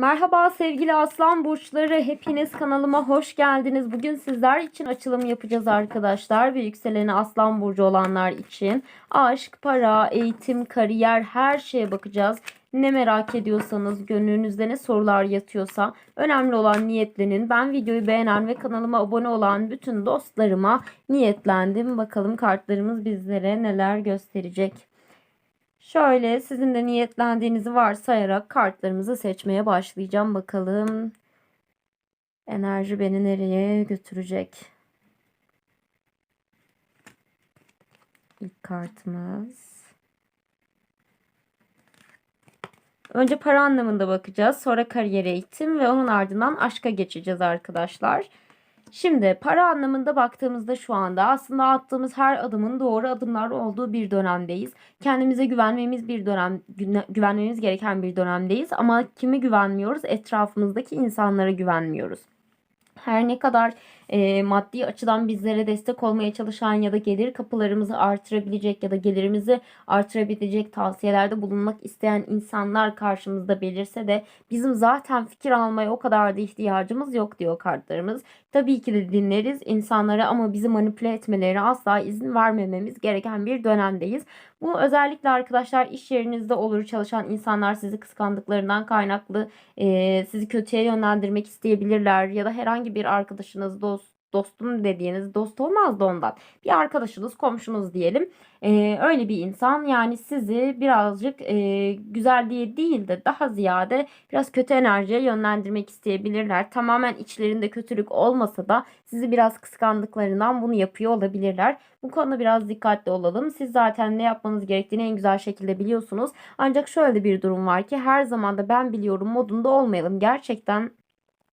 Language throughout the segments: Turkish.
Merhaba sevgili aslan burçları. Hepiniz kanalıma hoş geldiniz. Bugün sizler için açılım yapacağız arkadaşlar. Ve yükseleni aslan burcu olanlar için. Aşk, para, eğitim, kariyer her şeye bakacağız. Ne merak ediyorsanız, gönlünüzde ne sorular yatıyorsa önemli olan niyetlenin. Ben videoyu beğenen ve kanalıma abone olan bütün dostlarıma niyetlendim. Bakalım kartlarımız bizlere neler gösterecek. Şöyle sizin de niyetlendiğinizi varsayarak kartlarımızı seçmeye başlayacağım. Bakalım enerji beni nereye götürecek? İlk kartımız. Önce para anlamında bakacağız. Sonra kariyer eğitim ve onun ardından aşka geçeceğiz arkadaşlar. Şimdi para anlamında baktığımızda şu anda aslında attığımız her adımın doğru adımlar olduğu bir dönemdeyiz. Kendimize güvenmemiz bir dönem güvenmemiz gereken bir dönemdeyiz ama kimi güvenmiyoruz? Etrafımızdaki insanlara güvenmiyoruz. Her ne kadar e, maddi açıdan bizlere destek olmaya çalışan ya da gelir kapılarımızı artırabilecek ya da gelirimizi artırabilecek tavsiyelerde bulunmak isteyen insanlar karşımızda belirse de bizim zaten fikir almaya o kadar da ihtiyacımız yok diyor kartlarımız. Tabii ki de dinleriz insanları ama bizi manipüle etmeleri asla izin vermememiz gereken bir dönemdeyiz. Bu özellikle arkadaşlar iş yerinizde olur çalışan insanlar sizi kıskandıklarından kaynaklı e, sizi kötüye yönlendirmek isteyebilirler ya da herhangi bir arkadaşınız, dost, dostum dediğiniz dost olmaz da ondan. Bir arkadaşınız, komşunuz diyelim. Ee, öyle bir insan yani sizi birazcık e, güzel diye değil de daha ziyade biraz kötü enerjiye yönlendirmek isteyebilirler. Tamamen içlerinde kötülük olmasa da sizi biraz kıskandıklarından bunu yapıyor olabilirler. Bu konuda biraz dikkatli olalım. Siz zaten ne yapmanız gerektiğini en güzel şekilde biliyorsunuz. Ancak şöyle bir durum var ki her zaman da ben biliyorum modunda olmayalım. Gerçekten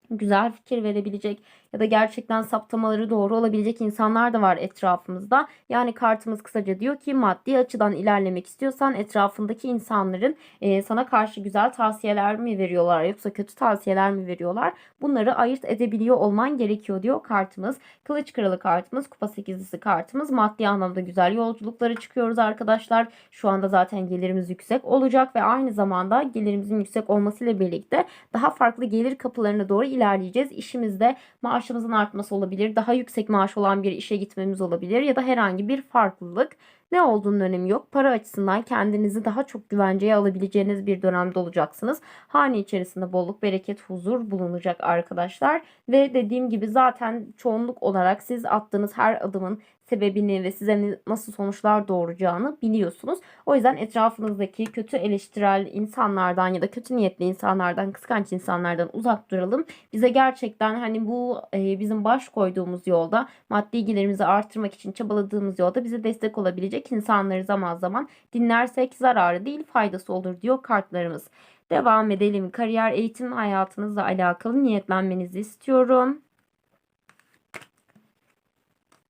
güzel fikir verebilecek ya da gerçekten saptamaları doğru olabilecek insanlar da var etrafımızda. Yani kartımız kısaca diyor ki maddi açıdan ilerlemek istiyorsan etrafındaki insanların e, sana karşı güzel tavsiyeler mi veriyorlar yoksa kötü tavsiyeler mi veriyorlar? Bunları ayırt edebiliyor olman gerekiyor diyor kartımız. Kılıç kralı kartımız, kupa sekizlisi kartımız. Maddi anlamda güzel yolculuklara çıkıyoruz arkadaşlar. Şu anda zaten gelirimiz yüksek olacak ve aynı zamanda gelirimizin yüksek olmasıyla birlikte daha farklı gelir kapılarına doğru ilerleyeceğiz. İşimizde maaşımızın artması olabilir. Daha yüksek maaş olan bir işe gitmemiz olabilir ya da herhangi bir farklılık. Ne olduğunun önemi yok. Para açısından kendinizi daha çok güvenceye alabileceğiniz bir dönemde olacaksınız. Hane içerisinde bolluk, bereket, huzur bulunacak arkadaşlar. Ve dediğim gibi zaten çoğunluk olarak siz attığınız her adımın sebebini ve size nasıl sonuçlar doğuracağını biliyorsunuz. O yüzden etrafınızdaki kötü eleştirel insanlardan ya da kötü niyetli insanlardan, kıskanç insanlardan uzak duralım. Bize gerçekten hani bu e, bizim baş koyduğumuz yolda maddi gelirimizi artırmak için çabaladığımız yolda bize destek olabilecek insanları zaman zaman dinlersek zararı değil faydası olur diyor kartlarımız. Devam edelim. Kariyer eğitim hayatınızla alakalı niyetlenmenizi istiyorum.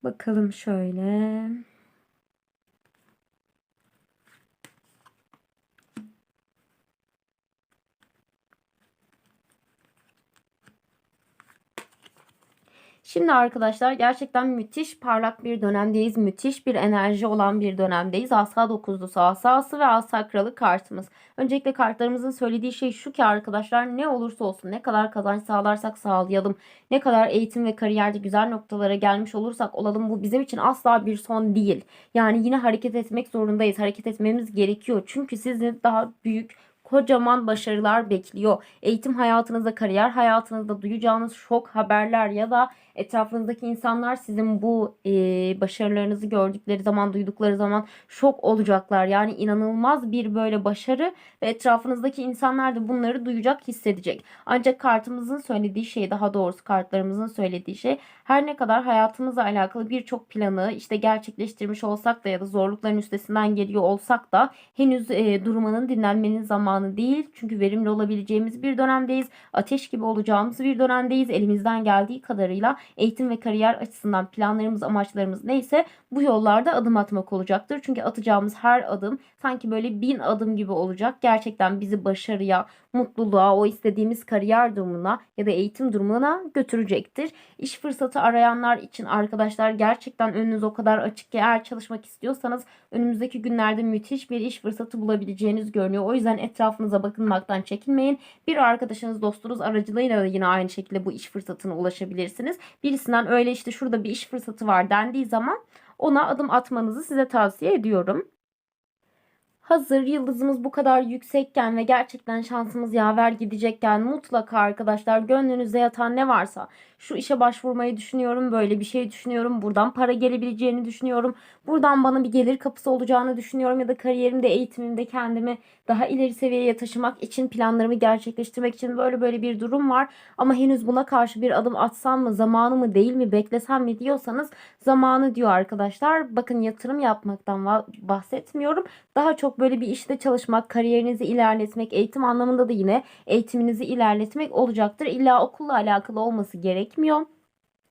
Bakalım şöyle. Şimdi arkadaşlar gerçekten müthiş parlak bir dönemdeyiz. Müthiş bir enerji olan bir dönemdeyiz. Asa dokuzlusu asası ve asa kralı kartımız. Öncelikle kartlarımızın söylediği şey şu ki arkadaşlar ne olursa olsun ne kadar kazanç sağlarsak sağlayalım. Ne kadar eğitim ve kariyerde güzel noktalara gelmiş olursak olalım bu bizim için asla bir son değil. Yani yine hareket etmek zorundayız. Hareket etmemiz gerekiyor. Çünkü sizi daha büyük kocaman başarılar bekliyor. Eğitim hayatınızda, kariyer hayatınızda duyacağınız şok haberler ya da etrafınızdaki insanlar sizin bu e, başarılarınızı gördükleri zaman, duydukları zaman şok olacaklar. Yani inanılmaz bir böyle başarı ve etrafınızdaki insanlar da bunları duyacak, hissedecek. Ancak kartımızın söylediği şey, daha doğrusu kartlarımızın söylediği şey her ne kadar hayatımızla alakalı birçok planı işte gerçekleştirmiş olsak da ya da zorlukların üstesinden geliyor olsak da henüz e, durmanın dinlenmenin zamanı değil. Çünkü verimli olabileceğimiz bir dönemdeyiz. Ateş gibi olacağımız bir dönemdeyiz. Elimizden geldiği kadarıyla eğitim ve kariyer açısından planlarımız, amaçlarımız neyse bu yollarda adım atmak olacaktır. Çünkü atacağımız her adım sanki böyle bin adım gibi olacak. Gerçekten bizi başarıya, mutluluğa, o istediğimiz kariyer durumuna ya da eğitim durumuna götürecektir. İş fırsatı arayanlar için arkadaşlar gerçekten önünüz o kadar açık ki eğer çalışmak istiyorsanız önümüzdeki günlerde müthiş bir iş fırsatı bulabileceğiniz görünüyor. O yüzden etraf etrafınıza bakınmaktan çekinmeyin. Bir arkadaşınız, dostunuz aracılığıyla da yine aynı şekilde bu iş fırsatına ulaşabilirsiniz. Birisinden öyle işte şurada bir iş fırsatı var dendiği zaman ona adım atmanızı size tavsiye ediyorum. Hazır yıldızımız bu kadar yüksekken ve gerçekten şansımız yaver gidecekken mutlaka arkadaşlar gönlünüzde yatan ne varsa şu işe başvurmayı düşünüyorum, böyle bir şey düşünüyorum, buradan para gelebileceğini düşünüyorum, buradan bana bir gelir kapısı olacağını düşünüyorum ya da kariyerimde, eğitimimde kendimi daha ileri seviyeye taşımak için planlarımı gerçekleştirmek için böyle böyle bir durum var. Ama henüz buna karşı bir adım atsam mı, zamanı mı değil mi, beklesem mi diyorsanız zamanı diyor arkadaşlar. Bakın yatırım yapmaktan bahsetmiyorum. Daha çok böyle bir işte çalışmak, kariyerinizi ilerletmek, eğitim anlamında da yine eğitiminizi ilerletmek olacaktır. İlla okulla alakalı olması gerekmiyor.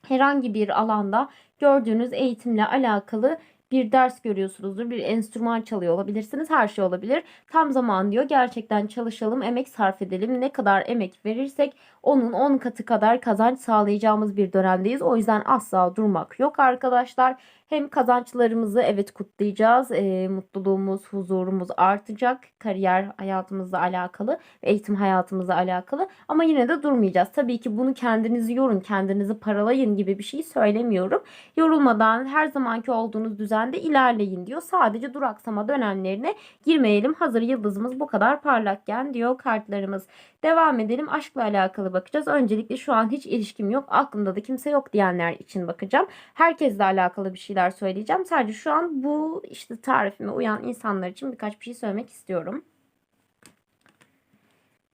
Herhangi bir alanda gördüğünüz eğitimle alakalı bir ders görüyorsunuzdur, bir enstrüman çalıyor olabilirsiniz. Her şey olabilir. Tam zaman diyor. Gerçekten çalışalım, emek sarf edelim. Ne kadar emek verirsek onun 10 katı kadar kazanç sağlayacağımız bir dönemdeyiz. O yüzden asla durmak yok arkadaşlar. Hem kazançlarımızı evet kutlayacağız. E, mutluluğumuz, huzurumuz artacak. Kariyer hayatımızla alakalı, eğitim hayatımızla alakalı. Ama yine de durmayacağız. Tabii ki bunu kendinizi yorun, kendinizi paralayın gibi bir şey söylemiyorum. Yorulmadan her zamanki olduğunuz düzende ilerleyin diyor. Sadece duraksama dönemlerine girmeyelim. Hazır yıldızımız bu kadar parlakken diyor kartlarımız. Devam edelim. Aşkla alakalı bakacağız. Öncelikle şu an hiç ilişkim yok. Aklımda da kimse yok diyenler için bakacağım. Herkesle alakalı bir şeyler söyleyeceğim. Sadece şu an bu işte tarifime uyan insanlar için birkaç bir şey söylemek istiyorum.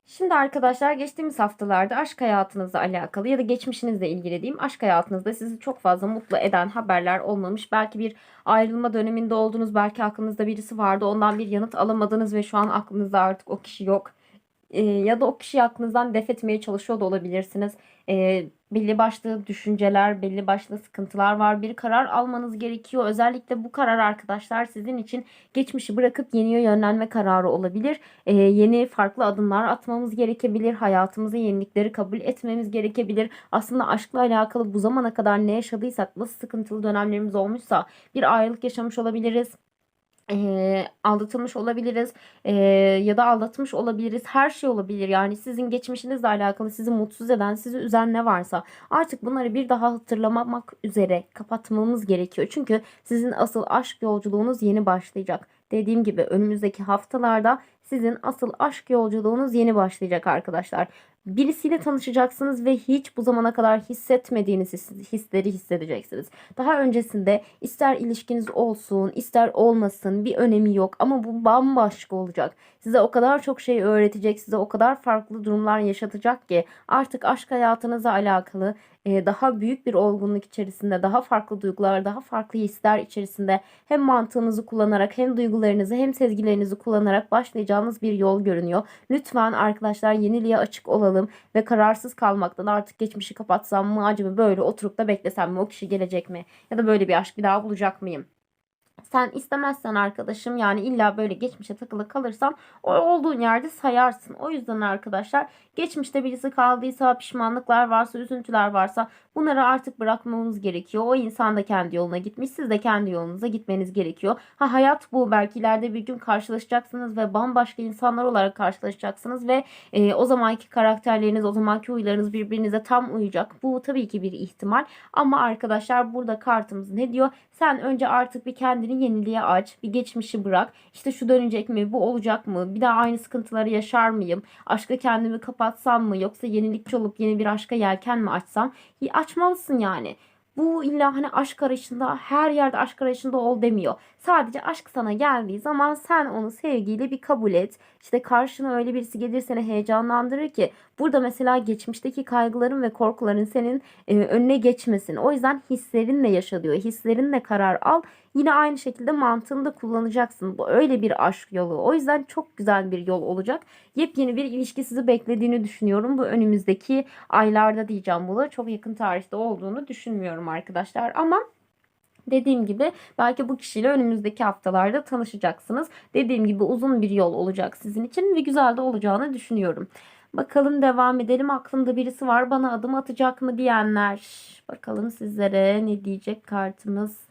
Şimdi arkadaşlar geçtiğimiz haftalarda aşk hayatınızla alakalı ya da geçmişinizle ilgili diyeyim aşk hayatınızda sizi çok fazla mutlu eden haberler olmamış. Belki bir ayrılma döneminde oldunuz. Belki aklınızda birisi vardı. Ondan bir yanıt alamadınız ve şu an aklınızda artık o kişi yok e, ya da o kişiyi aklınızdan def etmeye çalışıyor da olabilirsiniz. E, belli başlı düşünceler, belli başlı sıkıntılar var. Bir karar almanız gerekiyor. Özellikle bu karar arkadaşlar sizin için geçmişi bırakıp yeniye yönlenme kararı olabilir. E, yeni farklı adımlar atmamız gerekebilir. Hayatımıza yenilikleri kabul etmemiz gerekebilir. Aslında aşkla alakalı bu zamana kadar ne yaşadıysak, nasıl sıkıntılı dönemlerimiz olmuşsa bir ayrılık yaşamış olabiliriz e, aldatılmış olabiliriz e, ya da aldatmış olabiliriz. Her şey olabilir. Yani sizin geçmişinizle alakalı sizi mutsuz eden, sizi üzen ne varsa artık bunları bir daha hatırlamamak üzere kapatmamız gerekiyor. Çünkü sizin asıl aşk yolculuğunuz yeni başlayacak. Dediğim gibi önümüzdeki haftalarda sizin asıl aşk yolculuğunuz yeni başlayacak arkadaşlar. Birisiyle tanışacaksınız ve hiç bu zamana kadar hissetmediğiniz hisleri hissedeceksiniz. Daha öncesinde ister ilişkiniz olsun, ister olmasın bir önemi yok ama bu bambaşka olacak. Size o kadar çok şey öğretecek, size o kadar farklı durumlar yaşatacak ki artık aşk hayatınıza alakalı daha büyük bir olgunluk içerisinde, daha farklı duygular, daha farklı hisler içerisinde hem mantığınızı kullanarak hem duygularınızı hem sezgilerinizi kullanarak başlayacağınız bir yol görünüyor. Lütfen arkadaşlar yeniliğe açık olalım ve kararsız kalmaktan artık geçmişi kapatsam mı acaba böyle oturup da beklesem mi o kişi gelecek mi ya da böyle bir aşk bir daha bulacak mıyım? Sen istemezsen arkadaşım yani illa böyle geçmişe takılı kalırsan o olduğun yerde sayarsın. O yüzden arkadaşlar geçmişte birisi kaldıysa pişmanlıklar varsa üzüntüler varsa bunları artık bırakmamız gerekiyor. O insan da kendi yoluna gitmiş siz de kendi yolunuza gitmeniz gerekiyor. Ha hayat bu belki ileride bir gün karşılaşacaksınız ve bambaşka insanlar olarak karşılaşacaksınız ve e, o zamanki karakterleriniz o zamanki huylarınız birbirinize tam uyacak. Bu tabii ki bir ihtimal ama arkadaşlar burada kartımız ne diyor? Sen önce artık bir kendini yeniliğe aç. Bir geçmişi bırak. İşte şu dönecek mi? Bu olacak mı? Bir daha aynı sıkıntıları yaşar mıyım? Aşka kendimi kapatsam mı? Yoksa yenilikçi olup yeni bir aşka yelken mi açsam? Açmalısın yani. Bu illa hani aşk arayışında her yerde aşk arayışında ol demiyor. Sadece aşk sana geldiği zaman sen onu sevgiyle bir kabul et. İşte karşına öyle birisi gelir seni heyecanlandırır ki burada mesela geçmişteki kaygıların ve korkuların senin e, önüne geçmesin. O yüzden hislerinle yaşa diyor. Hislerinle karar al. Yine aynı şekilde mantığını da kullanacaksın. Bu öyle bir aşk yolu. O yüzden çok güzel bir yol olacak. Yepyeni bir ilişki sizi beklediğini düşünüyorum. Bu önümüzdeki aylarda diyeceğim bunu. Çok yakın tarihte olduğunu düşünmüyorum arkadaşlar. Ama Dediğim gibi belki bu kişiyle önümüzdeki haftalarda tanışacaksınız. Dediğim gibi uzun bir yol olacak sizin için ve güzel de olacağını düşünüyorum. Bakalım devam edelim. Aklımda birisi var bana adım atacak mı diyenler. Bakalım sizlere ne diyecek kartımız.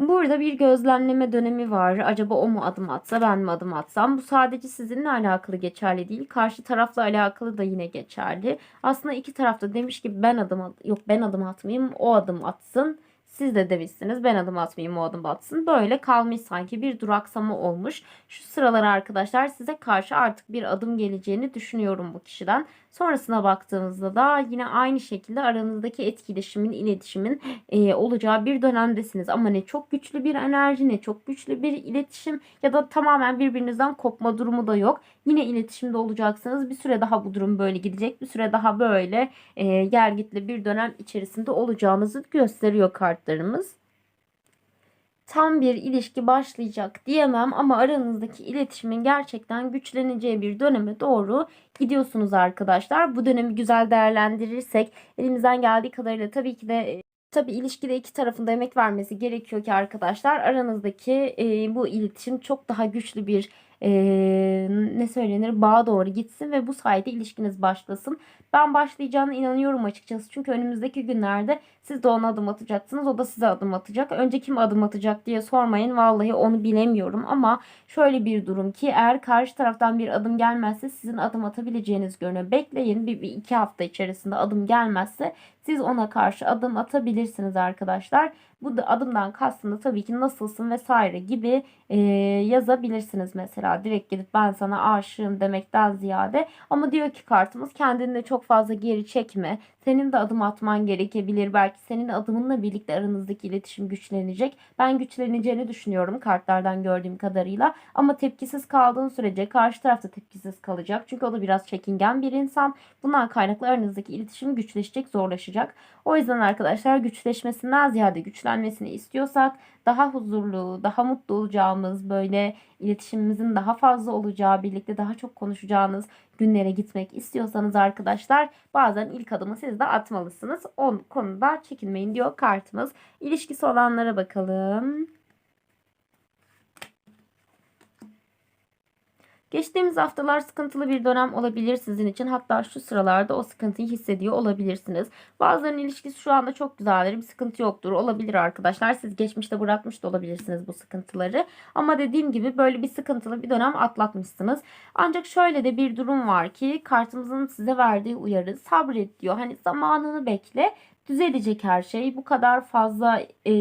Burada bir gözlemleme dönemi var. Acaba o mu adım atsa ben mi adım atsam? Bu sadece sizinle alakalı geçerli değil. Karşı tarafla alakalı da yine geçerli. Aslında iki tarafta demiş ki ben adım at yok ben adım atmayayım o adım atsın. Siz de demişsiniz ben adım atmayayım o adım atsın. Böyle kalmış sanki bir duraksama olmuş. Şu sıralar arkadaşlar size karşı artık bir adım geleceğini düşünüyorum bu kişiden. Sonrasına baktığımızda da yine aynı şekilde aranızdaki etkileşimin, iletişimin e, olacağı bir dönemdesiniz. Ama ne çok güçlü bir enerji ne çok güçlü bir iletişim ya da tamamen birbirinizden kopma durumu da yok. Yine iletişimde olacaksınız. Bir süre daha bu durum böyle gidecek. Bir süre daha böyle e, gelgitli bir dönem içerisinde olacağınızı gösteriyor kartlarımız tam bir ilişki başlayacak diyemem ama aranızdaki iletişimin gerçekten güçleneceği bir döneme doğru gidiyorsunuz arkadaşlar. Bu dönemi güzel değerlendirirsek elimizden geldiği kadarıyla tabii ki de Tabii ilişkide iki tarafın da emek vermesi gerekiyor ki arkadaşlar aranızdaki e, bu iletişim çok daha güçlü bir e, ne söylenir bağa doğru gitsin ve bu sayede ilişkiniz başlasın. Ben başlayacağına inanıyorum açıkçası. Çünkü önümüzdeki günlerde siz de ona adım atacaksınız. O da size adım atacak. Önce kim adım atacak diye sormayın. Vallahi onu bilemiyorum. Ama şöyle bir durum ki eğer karşı taraftan bir adım gelmezse sizin adım atabileceğiniz görünüyor. Bekleyin bir, bir iki hafta içerisinde adım gelmezse siz ona karşı adım atabilirsiniz arkadaşlar. Bu da adımdan kastında tabii ki nasılsın vesaire gibi e, yazabilirsiniz mesela. Direkt gidip ben sana aşığım demekten ziyade. Ama diyor ki kartımız kendini de çok fazla geri çekme. Senin de adım atman gerekebilir. Belki senin adımınla birlikte aranızdaki iletişim güçlenecek. Ben güçleneceğini düşünüyorum kartlardan gördüğüm kadarıyla. Ama tepkisiz kaldığın sürece karşı tarafta tepkisiz kalacak. Çünkü o da biraz çekingen bir insan. Bundan kaynaklı aranızdaki iletişim güçleşecek, zorlaşacak. O yüzden arkadaşlar güçleşmesinden ziyade güçlenmesini istiyorsak daha huzurlu, daha mutlu olacağımız, böyle iletişimimizin daha fazla olacağı, birlikte daha çok konuşacağınız günlere gitmek istiyorsanız arkadaşlar bazen ilk adımı siz de atmalısınız. O konuda çekinmeyin diyor kartımız. İlişkisi olanlara bakalım. Geçtiğimiz haftalar sıkıntılı bir dönem olabilir sizin için. Hatta şu sıralarda o sıkıntıyı hissediyor olabilirsiniz. Bazılarının ilişkisi şu anda çok güzeldir. Bir sıkıntı yoktur. Olabilir arkadaşlar. Siz geçmişte bırakmış da olabilirsiniz bu sıkıntıları. Ama dediğim gibi böyle bir sıkıntılı bir dönem atlatmışsınız. Ancak şöyle de bir durum var ki kartımızın size verdiği uyarı sabret diyor. Hani zamanını bekle. Düzelecek her şey. Bu kadar fazla e,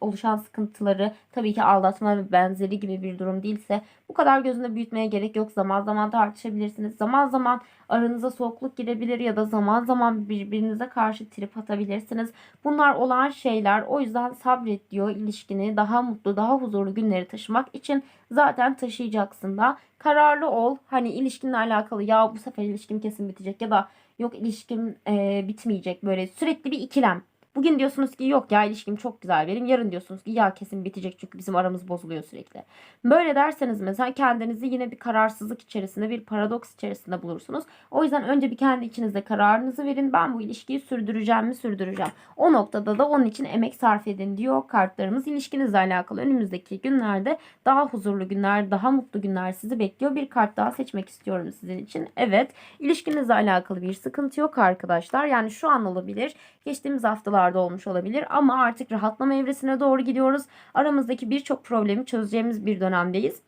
oluşan sıkıntıları tabii ki aldatma ve benzeri gibi bir durum değilse bu kadar gözünde büyütmeye gerek yok. Zaman zaman tartışabilirsiniz. Zaman zaman aranıza soğukluk girebilir ya da zaman zaman birbirinize karşı trip atabilirsiniz. Bunlar olan şeyler. O yüzden sabret diyor ilişkini daha mutlu, daha huzurlu günleri taşımak için zaten taşıyacaksın da. Kararlı ol. Hani ilişkinle alakalı ya bu sefer ilişkim kesin bitecek ya da yok ilişkim e, bitmeyecek böyle sürekli bir ikilem. Bugün diyorsunuz ki yok ya ilişkim çok güzel benim. Yarın diyorsunuz ki ya kesin bitecek çünkü bizim aramız bozuluyor sürekli. Böyle derseniz mesela kendinizi yine bir kararsızlık içerisinde bir paradoks içerisinde bulursunuz. O yüzden önce bir kendi içinizde kararınızı verin. Ben bu ilişkiyi sürdüreceğim mi sürdüreceğim. O noktada da onun için emek sarf edin diyor kartlarımız. İlişkinizle alakalı önümüzdeki günlerde daha huzurlu günler, daha mutlu günler sizi bekliyor. Bir kart daha seçmek istiyorum sizin için. Evet ilişkinizle alakalı bir sıkıntı yok arkadaşlar. Yani şu an olabilir. Geçtiğimiz haftalar haftalarda olmuş olabilir ama artık rahatlama evresine doğru gidiyoruz. Aramızdaki birçok problemi çözeceğimiz bir dönemdeyiz.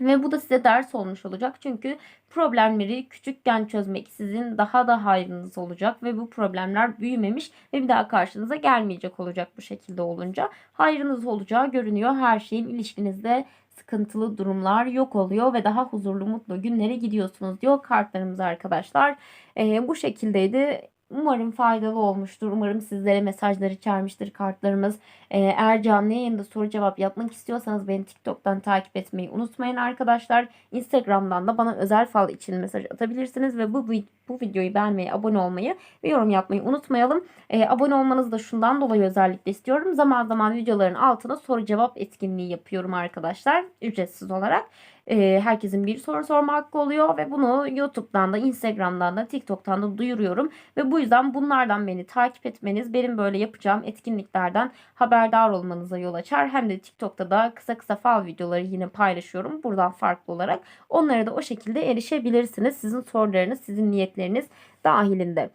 Ve bu da size ders olmuş olacak. Çünkü problemleri küçükken çözmek sizin daha da hayrınız olacak. Ve bu problemler büyümemiş ve bir daha karşınıza gelmeyecek olacak bu şekilde olunca. Hayrınız olacağı görünüyor. Her şeyin ilişkinizde sıkıntılı durumlar yok oluyor ve daha huzurlu mutlu günlere gidiyorsunuz diyor kartlarımız arkadaşlar. Ee, bu şekildeydi. Umarım faydalı olmuştur. Umarım sizlere mesajlar içermiştir kartlarımız. Ee, eğer canlı yayında soru cevap yapmak istiyorsanız beni TikTok'tan takip etmeyi unutmayın arkadaşlar. Instagram'dan da bana özel fal için mesaj atabilirsiniz ve bu bu videoyu beğenmeyi, abone olmayı ve yorum yapmayı unutmayalım. Ee, abone olmanızı da şundan dolayı özellikle istiyorum. Zaman zaman videoların altına soru cevap etkinliği yapıyorum arkadaşlar. Ücretsiz olarak e, herkesin bir soru sorma hakkı oluyor ve bunu YouTube'dan da Instagram'dan da TikTok'tan da duyuruyorum ve bu yüzden bunlardan beni takip etmeniz benim böyle yapacağım etkinliklerden haberdar olmanıza yol açar. Hem de TikTok'ta da kısa kısa fal videoları yine paylaşıyorum buradan farklı olarak. Onlara da o şekilde erişebilirsiniz. Sizin sorularınız, sizin niyetleriniz dahilinde.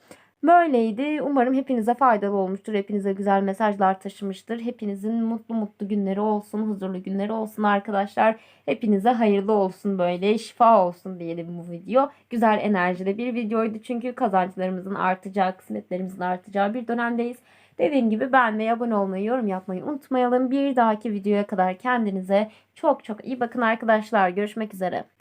Böyleydi. Umarım hepinize faydalı olmuştur. Hepinize güzel mesajlar taşımıştır. Hepinizin mutlu mutlu günleri olsun, huzurlu günleri olsun arkadaşlar. Hepinize hayırlı olsun böyle, şifa olsun diyelim bu video. Güzel enerjide bir videoydu çünkü kazançlarımızın artacağı, kısmetlerimizin artacağı bir dönemdeyiz. Dediğim gibi beğenmeyi, abone olmayı, yorum yapmayı unutmayalım. Bir dahaki videoya kadar kendinize çok çok iyi bakın arkadaşlar. Görüşmek üzere.